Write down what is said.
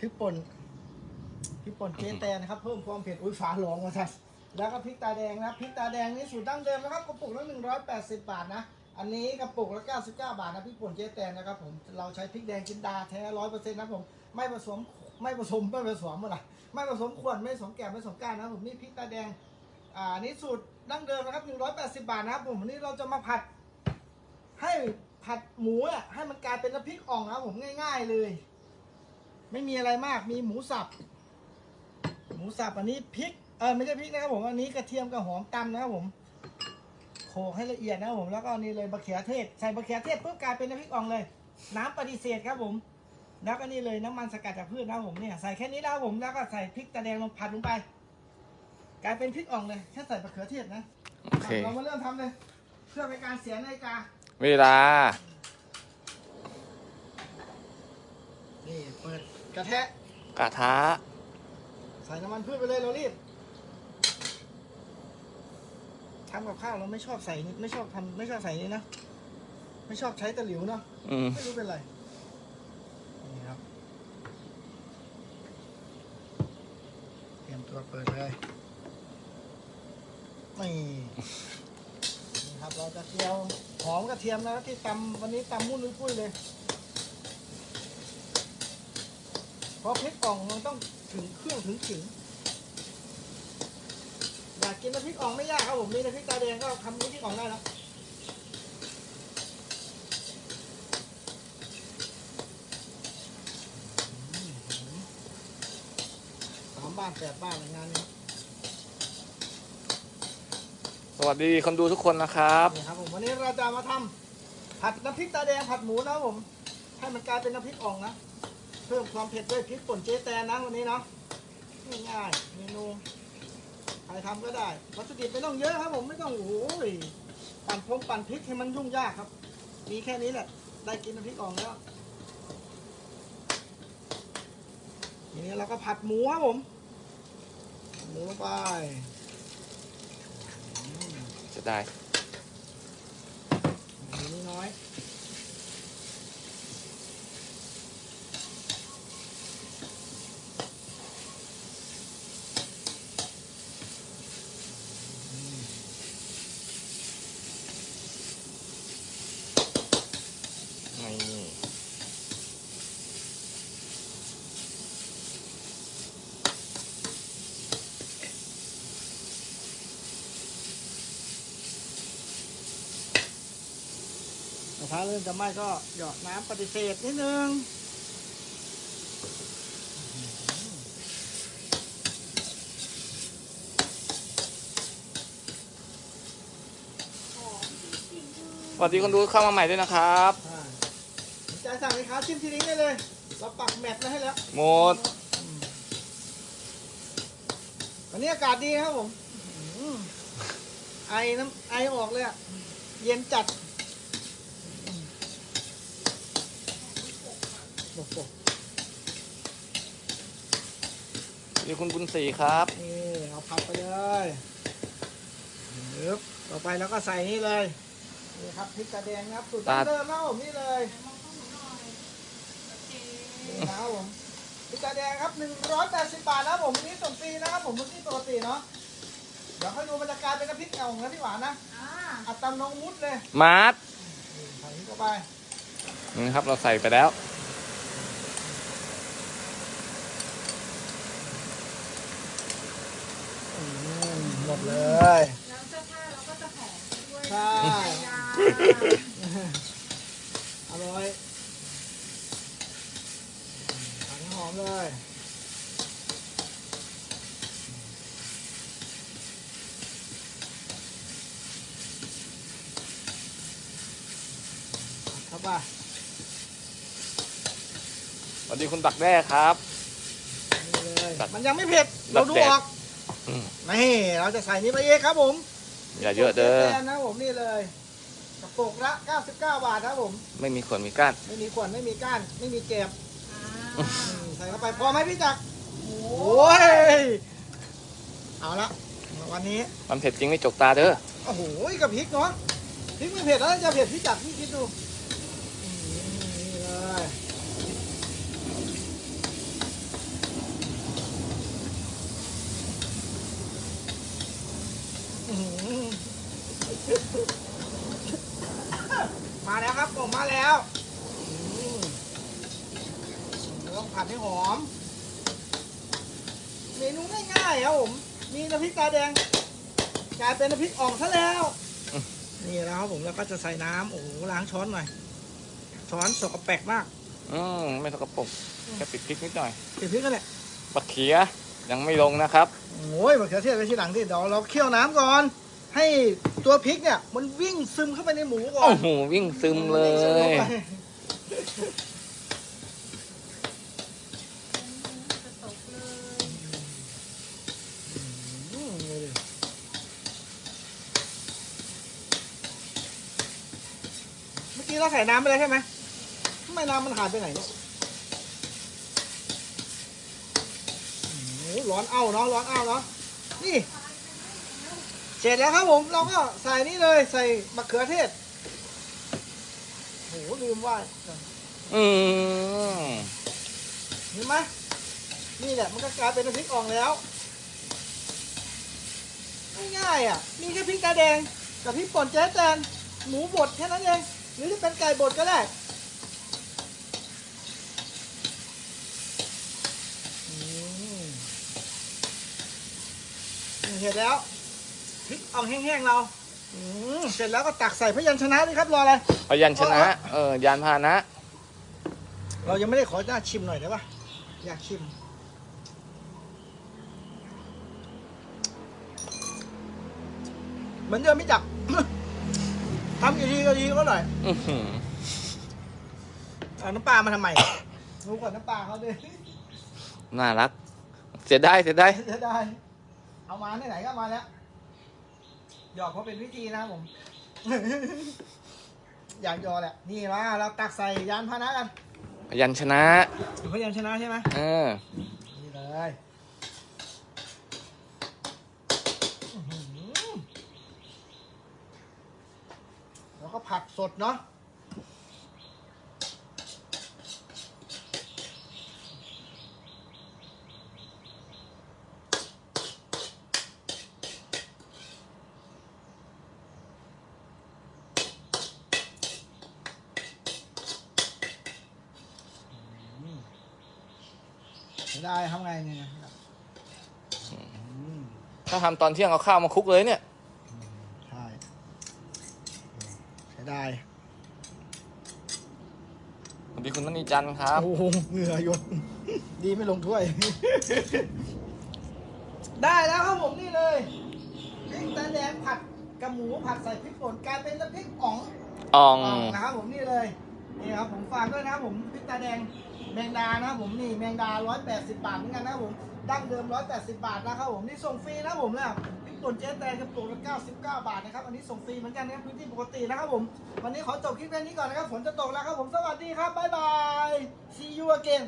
พริกป่นพริกป่นเจแตนนะครับเพิ่มความเผ็ดอุ้ยฟ้าร้องมาทันแล้วก็พริกตาแดงนะพริกตาแดงนี่สูตรดั้งเดิมนะครับกระปุกละ180บบาทนะ อันนี้กระปุกละ99บเก้าบาทนะพริกป่นเจแตนนะครับผมเราใช้พริกแดงจินดาแท้ร้อยเปอร์เซ็นต์นะผมไม่ผสมไม่ผสมไม่ผสมอะไรไม่ผสมขวดไม่ผสมแกบไม่ผสมก้านนะผมนี่พริกตาแดงอ่านี่สูตรดั้งเดิมนะครับ180บบาทนะครับผมวันนี้เราจะมาผัดให้ผัดหมูอะให้มันกลายเป็นน้ำพริกอ่องนะผมง่าย ๆ เลย ไม่มีอะไรมากมีหมูสับ หมูสับอันนี้พริกเออไม่ใช่พริกนะครับผมอันนี้กระเทียมกับหอมตำนะครับผมโขลกให้ละเอียดนะครับผมแล้วก็อันนี่เลยบะเขือเทศใส่บะเขือเทศปุ๊บกลายเป็นน้ำพริกอ่องเลย น้ำปฏิเสธครับผมแล้วก็นี่เลยน้ำมันสกัดจากพืชนะครับผมเนี่ยใส่แค่นี้นะครับผมแล้วก็ใส่พริกตะแดงลงผัดลงไป กลายเป็นพริกอ่องเลยแค่ใส่บะเขือเทศนะโอเคเรามาเริ่มทำเลย เพื่อเป็นการเสียนาฬิกาเวลานี่เปิด กระแทะกระทะใส่น้ำมันพืชไปเลยเรารีบทำกับข้าวเราไม่ชอบใส่นี่ไม่ชอบทำไม่ชอบใส่นี่นะไม่ชอบใช้ตะหลิวเนาะอืมไม่รู้เป็นไรนี่ครับเตรียมตัวเปิดเลยนี่นี่ครับเราจะเจียวหอมกระเทียมนะครับที่ตำวันนี้ตำมุ่นลุยปุ้ยเลย เพราะพริกอ่องมันต้องถึงเครื่องถึงขิงอยากกินน้ำพริกอ่องไม่ยากครับผมมีน้ำพริกตาแดงก็ทำน้ำพริกอ่องได้แล้วอืมสามบ้านแปดบ้านเลยงานนี้สวัสดีคนดูทุกคนนะครับ นี่ครับผมวันนี้เราจะมาทำผัดน้ำพริกตาแดงผัดหมูนะครับผม ให้มันกลายเป็นน้ำพริกอ่องนะ เพิ่มความเผ็ดด้วยพริกป่นเจ๊แตนนะวันนี้เนาะง่ายๆเมนูใครทำก็ได้วัตถุดิบไม่ต้องเยอะครับผมไม่ต้องโอ้โหปั่นพงปั่นพริกให้มันยุ่งยากครับ มีแค่นี้แหละ ได้กินน้ำพริกอ่องแล้วทีนี้เราก็ผัดหมูครับผมหมูลงไปจะได้ ระทะเริ่มจะไหม้ก็หยอดน้ำปฏิเสธนิดนึงสวัสดีคนดูเข้ามาใหม่ด้วยนะครับ อ่าสนใจสั่งเลยครับจิ้มที่ลิงก์ได้เลย เราปักแมทไว้ให้แล้ว หมด วันนี้อากาศดีครับผมอืมไอน้ำไอออกเลยอะเย็นจัด โอ้โหนี่คุณบุญศรีครับ นี่เอาผัดไปเลยปึ๊บต่อไปแล้วก็ใส่นี่เลย นี่ครับพริกกระแดงนะครับสูตรดั้งเดิมนะครับผมนี่เลยนี่นะครับผมพริกกระแดงครับ180บาทนะครับผมวันนี้ส่งฟรีนะครับผมเมื่อกี้ปกติเนาะ เดี๋ยวค่อยดูบรรยากาศเป็นน้ำพริกเก่าของนะพี่หวานนะอ่าอัดตำนงมุดเลย มาร์ทนี่ใส่นี้เข้าไปนี่ครับเราใส่ไปแล้ว อืมหมด เลยแล้วเสื้อผ้าเราก็จะหอมด้วยใช่ยาอร่อยผัดให้หอมเลยเข้าไปสวัสดีคุณตักแด้ครับ นี่เลยตัดมันยังไม่เผ็ดตัเราดดูแดดออก อืมนี่เราจะใส่นี้ไปเองครับผมอย่าเยอะเด้อแทนนะครับผมนี่เลยกระปุกละ 99 บาทครับผม ไม่มีขวดมีก้าน ไม่มีขวดไม่มีก้าน ไม่มีเก็บอ่าอืมใส่เข้าไปพอไหมพี่จักรโอ้โอ้ยเอาละวันนี้ มันเผ็ดจริงไม่จกตาเด้อ โอ้โหกับพริกเนาะพริกไม่เผ็ดแล้วจะเผ็ดพี่จักรพี่คิดดู มาแล้วครับผมมาแล้วต้องผัดให้หอม เมนูง่ายๆครับผม มีน้ำพริกตาแดงกลายเป็นน้ำพริกอ่องซะแล้ว นี่แล้วครับผมแล้วก็จะใส่น้ำโอ้ล้างช้อนหน่อย ช้อนสกปรกมาก อืมไม่สกปรกแค่ปิดพริกนิดหน่อยปิดพริกก็แหละบักเขีย ยังไม่ลงนะครับ โอ้ยมะเขือเทศไว้ที่หลังที่เดี๋ยวเราเคี่ยวน้ำก่อน ให้ตัวพริกเนี่ย มันวิ่งซึมเข้าไปในหมูก่อโอ้นโหวิ่งซึมเลวิ่งซึมยข้าไปจะตกเลยอืมดูดิเมื่อกี้เราใส่น้ำไปแล้วใช่ไหมทำไมน้ำมันหายไปไหนเนี่ยโอ้โห ร้อนเอาเนาะร้อนเอาเนาะนี่ เสร็จแล้วครับผม เราก็ใส่นี่เลยใส่มะเขือเทศโอ้โหลืมว่าอืมเห็นไหมนี่แหละมันก็กลายเป็นน้ำพริกอ่องแล้วง่ายๆอะมีแค่พริกตาแดงกับพริกป่นแจ๊แตนหมูบดแค่นั้นเองหรือจะเป็นไก่บดก็ได้อืมนี่ เสร็จแล้วพริกอ่องแห้งๆเราอืมเสร็จแล้วก็ตักใส่พยัญชนะเลยครับรออะไรพยัญชนะ เออ ยานพาหนะ เรายังไม่ได้ขอหน้าชิมหน่อยได้ปะอยากชิม เหมือนเดิมไม่จับทำกี่ทีก็ดีก็หน่อยอื้อหือเอาน้ำปลามาทำไม รู้ก่อนน้ำปลาเขาด้วยน่ารัก เสียดายเสียดาย จะได้ เอามาไหนๆก็มาแล้ว หยอกเขาเป็นวิธีนะครับผม อยากหยอกแหละ นี่มาเราตักใส่ยานพาหนะกันพยัญชนะพยัญชนะใช่ไหมเออ นี่เลยอื้อหือแล้วก็ผักสดเนาะ ไม่ได้ทำไงเนี่ยอืมถ้าทำตอนเที่ยงเอาข้าวมาคลุกเลยเนี่ย ใช่ใช้ได้สวัสดีคุณมณีจันทร์ครับ โอ้โหเหงื่อหยด ดีไม่ลงถ้วย ได้แล้วครับผมนี่เลยพริกตาแดงผัดกับหมูผัดใส่พริกป่นกลายเป็นน้ำพริกอ่องอ่อง อ่อง นะครับผมนี่เลย นี่ครับผมฝากด้วยนะครับผมพริกตาแดง แมงดานะผมนี่แมงดา 180 บาทเหมือนกันนะผมดั้งเดิม 180 บาทนะครับผมนี่ส่งฟรีนะผมเนี่ยพริกป่นเจ๊แตงกระปุกละ99 บาทนะครับอันนี้ส่งฟรีเหมือนกันนะครับพื้นที่ปกตินะครับผมวันนี้ขอจบคลิปแค่นี้ก่อนนะครับฝนจะตกแล้วครับผมสวัสดีครับบ๊ายบาย see you again